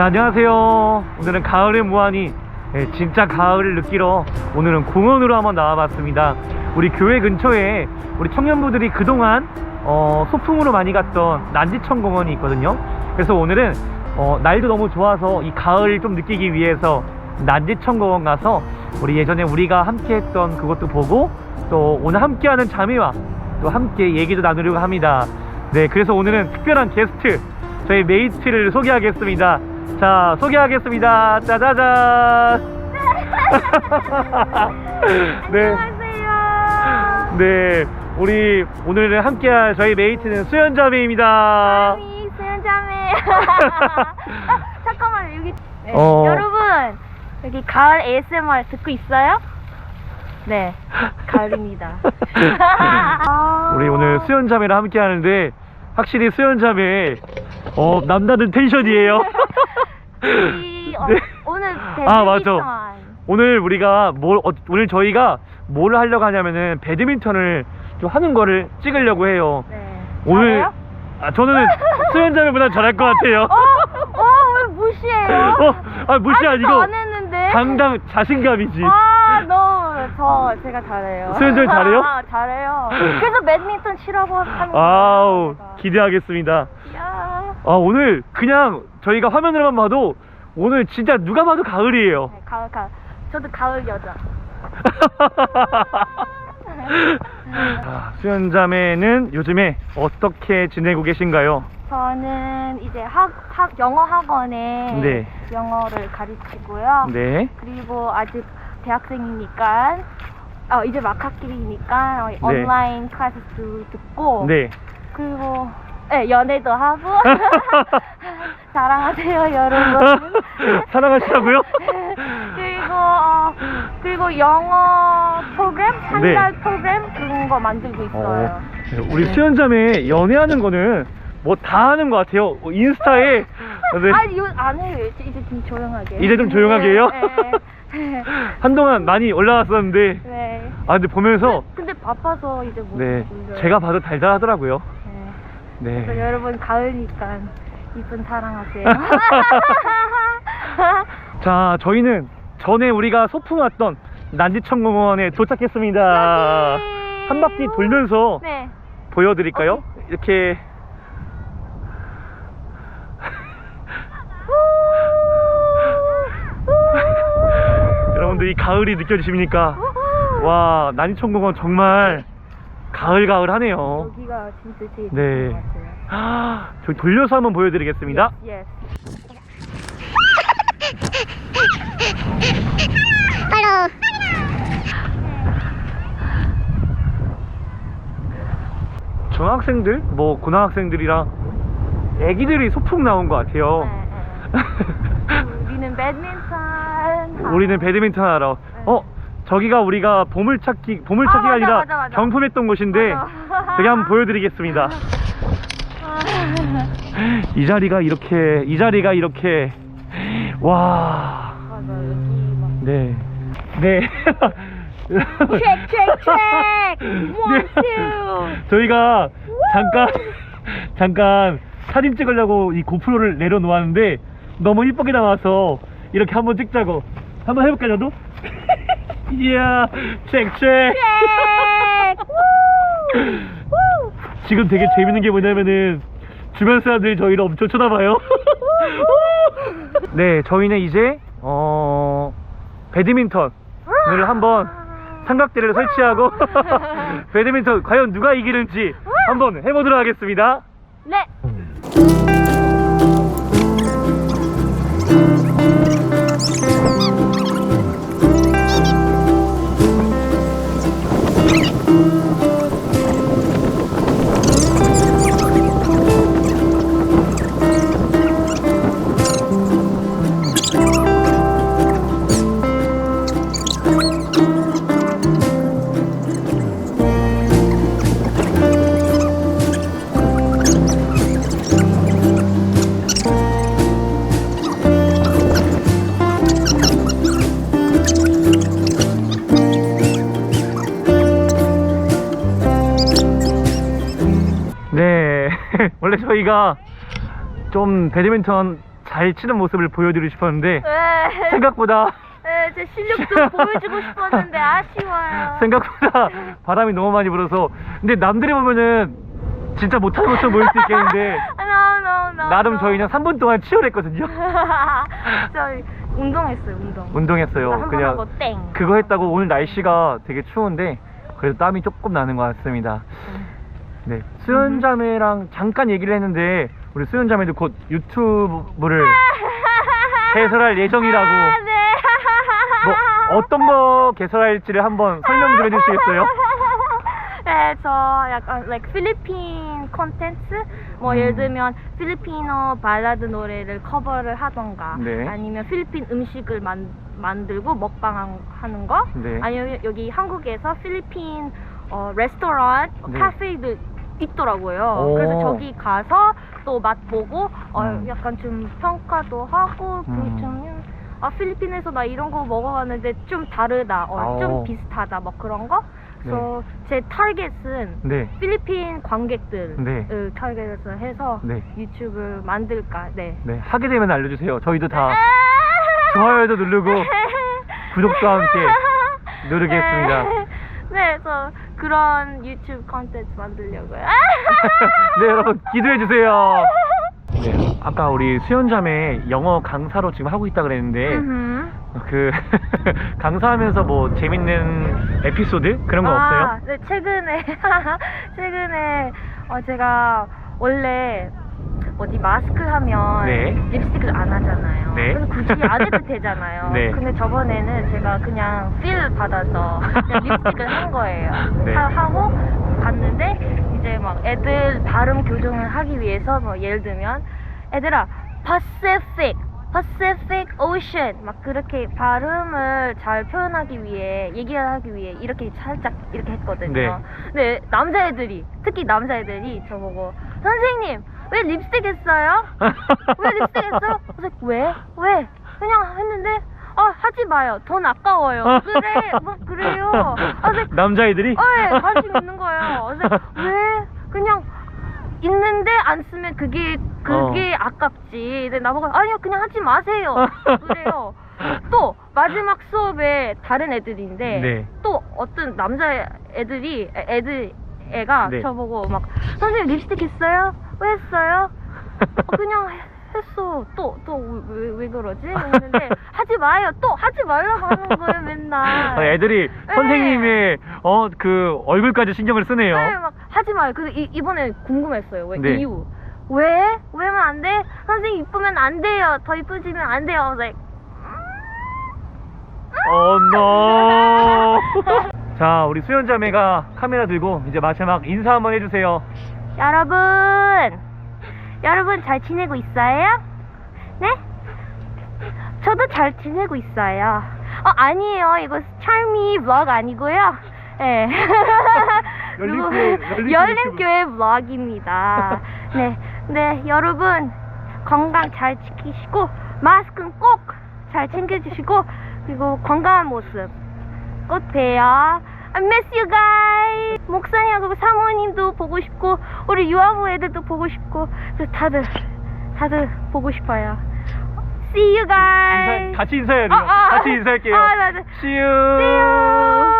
자, 안녕하세요. 오늘은 가을의 무한히 예, 진짜 가을을 느끼러 오늘은 공원으로 한번 나와봤습니다. 우리 교회 근처에 우리 청년부들이 그동안 어, 소풍으로 많이 갔던 난지천 공원이 있거든요. 그래서 오늘은 어, 날도 너무 좋아서 이 가을 좀 느끼기 위해서 난지천 공원 가서 우리 예전에 우리가 함께 했던 그것도 보고 또 오늘 함께하는 자매와 또 함께 얘기도 나누려고 합니다. 네, 그래서 오늘은 특별한 게스트 저희 메이트를 소개하겠습니다. 자, 소개하겠습니다. 짜자잔. 네, 안녕하세요. 네, 우리 오늘 함께할 저희 메이트는 수연자매입니다. 아니 수연자매. 잠깐만 여기 네, 어. 여러분 여기 가을 ASMR 듣고 있어요? 네 가을입니다. 아. 우리 오늘 수연자매랑 함께 하는데 확실히 수연자매 어 남다른 텐션이에요. 우리, 어, 네. 오늘 아, 맞아. 배드민턴. 오늘 우리가 뭘 어, 오늘 저희가 뭘 하려고 하냐면은 배드민턴을 좀 하는 거를 찍으려고 해요. 네. 오늘 잘해요? 아, 저는 수연자매보다 잘할 것 같아요. 어? 어? 왜 무시해요? 어, 아 아직도 이거 안 했는데. 당당 자신감이지. 아, 너무 저 제가 잘해요. 수연정이 잘해요? 아, 잘해요. 그래서 배드민턴 치라고 하는 거예요. 아우 제가. 기대하겠습니다. 야. 아 오늘 그냥 저희가 화면으로만 봐도 오늘 진짜 누가 봐도 가을이에요. 네, 가을 가을. 저도 가을 여자. 자, 수연자매는 요즘에 어떻게 지내고 계신가요? 저는 이제 학, 학 영어 학원에 네. 영어를 가르치고요. 네. 그리고 아직 대학생이니까 어, 이제 막 학기니까 어, 네. 온라인 클래스도 듣고 네. 그리고 네, 연애도 하고 사랑하세요 여러분. 사랑하시라고요? 그리고 어, 그리고 영어 프로그램 한 네. 달 프로그램 그런 거 만들고 있어요. 어, 우리 수연자매 연애하는 거는 뭐 다 하는 것 같아요. 어, 인스타에 네. 아니 이거 안 해요. 이제 이제 좀 조용하게. 이제 좀 조용하게 해요? 네. 한동안 많이 올라왔었는데 네. 아 근데 보면서 근데 바빠서 이제 못 네 올려요. 제가 봐도 달달하더라고요. 네. 그래서 네. 여러분 가을이니까 이쁜 사랑하세요. 자 저희는 전에 우리가 소풍 왔던 난지천공원에 도착했습니다. 여기. 한 바퀴 돌면서 네. 보여드릴까요? 이렇게 여러분들 이 가을이 느껴지십니까? 와 난지천공원 정말 가을 가을하네요. 여기가 진짜 제일 네. 좋은 것 같아요. 아, 저기 돌려서 한번 보여드리겠습니다. Yes. 중학생들, 뭐 고등학생들이랑 애기들이 소풍 나온 것 같아요. 네, 네. 우리는 배드민턴. 우리는 배드민턴 하러. 네. 어, 저기가 우리가 보물찾기, 보물찾기가 아, 맞아, 아니라 맞아, 맞아. 경품했던 곳인데 맞아. 저기 한번 보여드리겠습니다. 이 자리가 이렇게, 이 자리가 이렇게, 와, 맞아 여기 막. 네, 네. 체크 체크 체크. One two. 저희가 잠깐 잠깐 사진 찍으려고 이 고프로를 내려놓았는데 너무 이쁘게 나와서 이렇게 한번 찍자고 한번 해볼까 저도? 이야 우! 지금 되게 재밌는 게 뭐냐면은 주변 사람들이 저희를 엄청 쳐다봐요. 네 저희는 이제 어 배드민턴을 한번 삼각대를 설치하고 배드민턴 과연 누가 이기는지 한번 해보도록 하겠습니다. 네. 네 원래 저희가 좀 배드민턴 잘 치는 모습을 보여드리고 싶었는데 네. 생각보다 네, 제 실력도 보여주고 싶었는데 아쉬워요. 생각보다 바람이 너무 많이 불어서 근데 남들이 보면은 진짜 못하는 것처럼 보일 수 있겠는데 no, no, no, 나름 no. 저희는 3분 동안 치열했거든요 저희 운동했어요, 운동. 운동했어요 한번 그냥 하고 땡. 그거 했다고 오늘 날씨가 되게 추운데 그래도 땀이 조금 나는 것 같습니다 네 수연자매랑 잠깐 얘기를 했는데 우리 수연자매도 곧 유튜브를 개설할 예정이라고 아, 네. 뭐 어떤 거 개설할지를 한번 설명 좀 해주시겠어요? 네, 저 약간 like 필리핀 콘텐츠 뭐 음. 예를 들면 필리핀어 발라드 노래를 커버를 하던가 네. 아니면 필리핀 음식을 만, 만들고 먹방 하는 거 네. 아니면 여기 한국에서 필리핀 어, 레스토랑 네. 카페들 있더라고요. 오. 그래서 저기 가서 또 맛보고 어, 음. 약간 좀 평가도 하고 음. 그좀 아 필리핀에서 나 이런 거 먹어봤는데 좀 다르다, 어, 아오. 좀 비슷하다, 뭐 그런 거. 그래서 제 타겟은 네. 필리핀 관객들 네. 을 타겟을 해서 네. 유튜브 만들까. 네. 네 하게 되면 알려주세요 저희도 다 아! 좋아요도 누르고 구독도 함께 누르겠습니다. 네, 그래서 그런 유튜브 컨텐츠 만들려고요. 네 여러분 기도해 주세요. 네 아까 우리 수연자매 영어 강사로 지금 하고 있다 그랬는데 음흠. 그 강사하면서 뭐 재밌는 에피소드 그런 거 아, 없어요? 네, 최근에 최근에 어, 제가 원래 어디 마스크 하면 네. 립스틱을 안 하잖아요. 네. 그래서 굳이 안 해도 되잖아요. 네. 근데 저번에는 제가 그냥 필 받아서 그냥 립스틱을 한 거예요. 네. 하, 하고 갔는데 이제 막 애들 발음 교정을 하기 위해서 뭐 예를 들면 애들아 Pacific Pacific Ocean 막 그렇게 발음을 잘 표현하기 위해 얘기를 하기 위해 이렇게 살짝 이렇게 했거든요. 네. 근데 남자애들이 특히 남자애들이 저보고 선생님 왜 립스틱 했어요? 왜 립스틱 했어? 그래서 왜? 왜? 그냥 했는데 아 하지 마요. 돈 아까워요. 그래 뭐 그래요. 아 남자애들이? 어, 예, 관심 있는 거예요. 그래서 왜 그냥 있는데 안 쓰면 그게 그게 아깝지. 근데 나보고 아니요 그냥 하지 마세요. 그래요. 또 마지막 수업에 다른 애들인데 네. 또 어떤 남자 애들이 애- 애들 애가 네. 저보고 막 선생님 립스틱 했어요? 왜 했어요? 어, 그냥 했어. 또 또 왜 왜 그러지? 했는데 하지 마요. 또 하지 말라고 하는 거예요 맨날. 아, 애들이 네. 선생님의 어 그 얼굴까지 신경을 쓰네요. 네, 막 하지 마요. 그래서 이, 이번에 궁금했어요. 왜 네. 이유? 왜? 왜면 안 돼? 선생님 이쁘면 안 돼요. 더 이쁘지면 안 돼요. I was like, 어, 노. 자, 우리 수연 자매가 카메라 들고 이제 마지막 인사 한번 해주세요. 여러분, 여러분 잘 지내고 있어요? 네? 저도 잘 지내고 있어요. 어 아니에요. 이거 찰미 블ог 아니고요. 예. 열린교회, 열린교회 블og입니다. 네, 네 여러분 건강 잘 지키시고 마스크는 꼭 잘 챙겨주시고 그리고 건강한 모습 꼭 봬요. I miss you guys. 목사님하고 사모님도 보고 싶고 우리 유아부 애들도 보고 싶고 다들 다들 보고 싶어요. See you guys. 인사, 같이 인사해야 돼요. 아, 아. 같이 인사할게요. 아, 맞아. See you. See you.